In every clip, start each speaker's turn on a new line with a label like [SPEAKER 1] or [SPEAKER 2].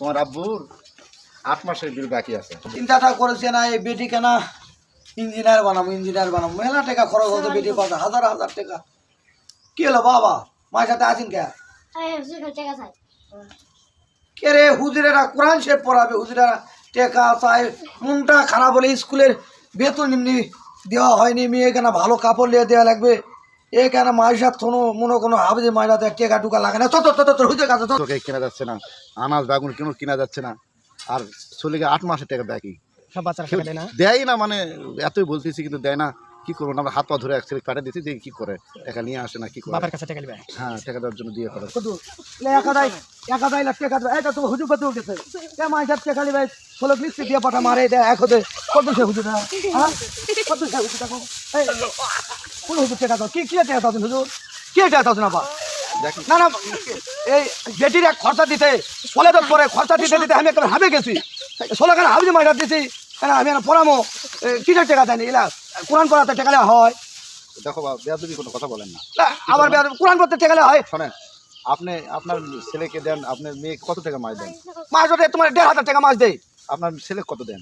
[SPEAKER 1] তোমার আব্বুর আট মাসের বিল বাকি আছে।
[SPEAKER 2] চিন্তাটা করেছে না এই বেটি কেনা ইঞ্জিনিয়ার বানাবো ইঞ্জিনিয়ার বানাবো মেলা টাকা খরচ হতো বেটি পাতা হাজার হাজার টাকা। কি হলো বাবা? মায়ের সাথে আছেন কে? কে রে? হুজুরেরা কোরআন শেফ পড়াবে হুজুরেরা টেকা চাই। মনটা খারাপ হলে স্কুলের বেতন এমনি দেওয়া হয়নি মেয়ে কেন ভালো কাপড় নিয়ে দেওয়া লাগবে। এ কেন মায়ের কোনো মনে কোনো হাফজে মায়ের হাতে টেকা টুকা লাগে না। তো তো তো তো হুজুর কাছে তো
[SPEAKER 1] তোকে কেনা যাচ্ছে না। আনাজ বাগুন কেন কেনা যাচ্ছে না। আর চলে আট মাসের টাকা
[SPEAKER 3] দেয় না?
[SPEAKER 1] দেয় না মানে এতই বলতেছি কিন্তু দেয় না। কি করব? না আমরা হাত পা ধরে এক ছেলে পাঠিয়ে দিচ্ছি যে কি করে। টাকা নিয়ে আসে না কি করে?
[SPEAKER 3] বাপের কাছে টাকা নিবে?
[SPEAKER 1] হ্যাঁ টাকা দেওয়ার জন্য দিয়ে করে
[SPEAKER 2] কত লে একাদাই একাদাই লাখ টাকা দেবে এটা তো হুজুর কত উঠেছে। কে মায়ের সাথে টাকা নিবে ষোলো কিস্তি দিয়ে পাঠা মারে দেয় এক হতে। কত সে হুজুর হ্যাঁ? কত সে হুজুর দেখো। এই কোন হুজুর টাকা দাও। কি কি টাকা দাও হুজুর? কি টাকা দাও না না না এই বেটির এক খরচা দিতে বলে তো পরে খরচা দিতে দিতে আমি একটা হাবে গেছি। ষোলো খানে হাবি মাইরা দিছি কেন আমি একটা পড়ামো? কিসের টাকা দেয়নি এলা কোরআন পড়াতে টাকা দেওয়া হয়।
[SPEAKER 1] দেখো বেয়াদবি কোনো কথা বলেন না।
[SPEAKER 2] আবার বেয়াদবি- কোরআন পড়তে টাকা দেওয়া হয়।
[SPEAKER 1] শোনেন আপনি আপনার ছেলেকে দেন আপনার মেয়ে কত টাকা মাছ দেন?
[SPEAKER 2] মাস ওটা তোমার দেড় হাজার টাকা মাস দেয়
[SPEAKER 1] আপনার ছেলে কত দেন?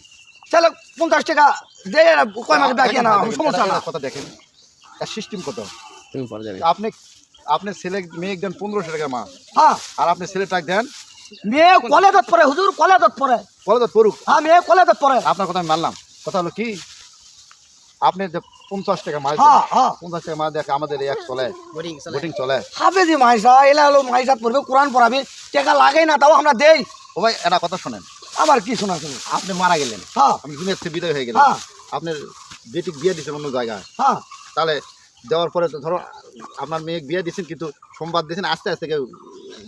[SPEAKER 2] তাহলে পঞ্চাশ টাকা দে না, কয় মাসে বাকি না সমস্যা না।
[SPEAKER 1] কথা দেখেন। তার সিস্টেম কত?
[SPEAKER 3] তুমি পরে যাবে।
[SPEAKER 1] আপনি আপনার ছেলে মেয়ে দেন পনেরোশো টাকা মাস
[SPEAKER 2] হ্যাঁ।
[SPEAKER 1] আর আপনি ছেলে টাকা দেন।
[SPEAKER 2] মেয়ে কলেজত পড়ে হুজুর কলেজত পড়ে।
[SPEAKER 1] পড়ুক।
[SPEAKER 2] হ্যাঁ মেয়ে কলেজত পড়ে।
[SPEAKER 1] আপনার কথা আমি মানলাম। কথা হলো কি? আপনি যে পঞ্চাশ টাকা মাছ
[SPEAKER 2] হ্যাঁ হ্যাঁ।
[SPEAKER 1] পঞ্চাশ টাকা মাছ দেখে আমাদের এক চলে বোটিং চলে।
[SPEAKER 2] হবে যে মাইসা এলা হলো মাইসাত পড়বে কোরআন পড়াবে টাকা লাগে না তাও আমরা দেই।
[SPEAKER 1] ও ভাই একটা কথা শোনেন।
[SPEAKER 2] আবার কি শোনা শুনি
[SPEAKER 1] আপনি মারা গেলেন।
[SPEAKER 2] হ্যাঁ।
[SPEAKER 1] আমি দুনিয়ার বিদায় হয়ে গেলেন।
[SPEAKER 2] হ্যাঁ।
[SPEAKER 1] আপনার বেটি বিয়ে দিচ্ছেন অন্য জায়গায়।
[SPEAKER 2] হ্যাঁ।
[SPEAKER 1] তাহলে দেওয়ার পরে তো ধরো আপনার মেয়ে বিয়ে দিচ্ছেন কিন্তু সোমবার দিয়েছেন আস্তে আস্তে কেউ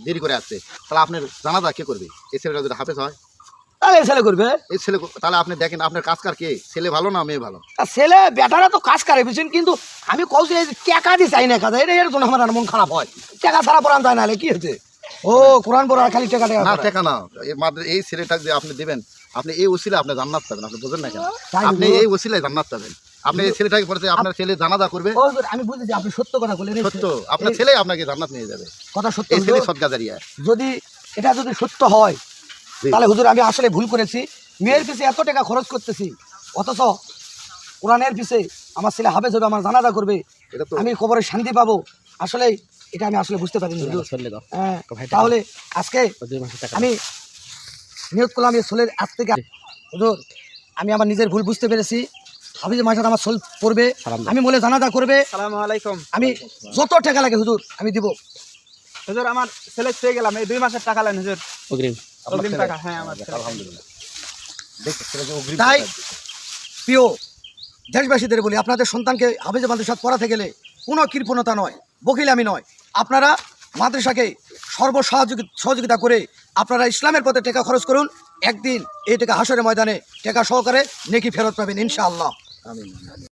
[SPEAKER 1] দেরি করে আসছে। তাহলে আপনার জানাজা কে করবে? এই ছেলেটা যদি হাফেজ হয়?
[SPEAKER 2] তাহলে এই ছেলে করবে?
[SPEAKER 1] এই ছেলে তাহলে আপনি দেখেন আপনার কাজকার কে? ছেলে ভালো না মেয়ে ভালো?
[SPEAKER 2] ছেলে বেটারা তো কাজ করে বুঝছেন কিন্তু আমি কৌশল টাকা দিয়ে চাই না কাজে এটা এর জন্য আমার মন খারাপ হয়। টাকা ছাড়া পড়ান যায় নাহলে কি হচ্ছে ও কোরআন পড়া খালি টাকা টাকা
[SPEAKER 1] না টাকা না। এই ছেলেটাকে আপনি দিবেন আপনি এই ওসিলে আপনি জান্নাত পাবেন আপনি বুঝেন না কেন? আপনি এই ওসিলায় জান্নাত পাবেন। আপনি এই ছেলেটাকে পরে আপনার ছেলে জানাজা করবে।
[SPEAKER 2] আমি বুঝেছি আপনি সত্য কথা বলেন
[SPEAKER 1] সত্য আপনার ছেলে আপনাকে জান্নাত নিয়ে যাবে।
[SPEAKER 2] কথা সত্য
[SPEAKER 1] এই ছেলে। সৎগাজারিয়া।
[SPEAKER 2] যদি এটা যদি সত্য হয় তাহলে হুজুর আমি আসলে ভুল করেছি। মেয়ের পিছে এত টাকা খরচ করতেছি অথচ কোরআনের পিছে আমার ছেলে হাফেজ হবে আমার জানাজা করবে
[SPEAKER 1] এটা তো
[SPEAKER 2] আমি খবরে শান্তি পাবো। আসলে এটা আমি আসলে বুঝতে পারিনি। হুজুর
[SPEAKER 3] চলে দাও
[SPEAKER 2] হ্যাঁ, তাহলে আজকে আমি নিয়োগ করলাম এই সোলের আজ থেকে। হুজুর আমি আমার নিজের ভুল বুঝতে পেরেছি। হাফিজ মাসাদ আমার সোল পড়বে আমি বলে জানাজা করবে
[SPEAKER 4] সালামু আলাইকুম।
[SPEAKER 2] আমি যত টাকা লাগে হুজুর আমি দিব।
[SPEAKER 4] হুজুর আমার ছেলে পেয়ে গেলাম এই দুই মাসের টাকা নেন হুজুর।
[SPEAKER 3] অগ্রিম।
[SPEAKER 4] অগ্রিম টাকা হ্যাঁ আমার
[SPEAKER 1] আলহামদুলিল্লাহ।
[SPEAKER 2] তাই প্রিয় দেশবাসীদের বলি আপনাদের সন্তানকে হাফেজে মাদ্রাসাত পড়াতে গেলে কোনো কৃপণতা নয় বকিলামি নয়। আপনারা মাদ্রাসাকে সর্বসহযোগী সহযোগিতা করে আপনারা ইসলামের পথে টাকা খরচ করুন। একদিন এই টাকা হাসরের ময়দানে টাকা সহকারে নেকি ফেরত পাবেন ইনশাআল্লাহ।
[SPEAKER 1] Amém.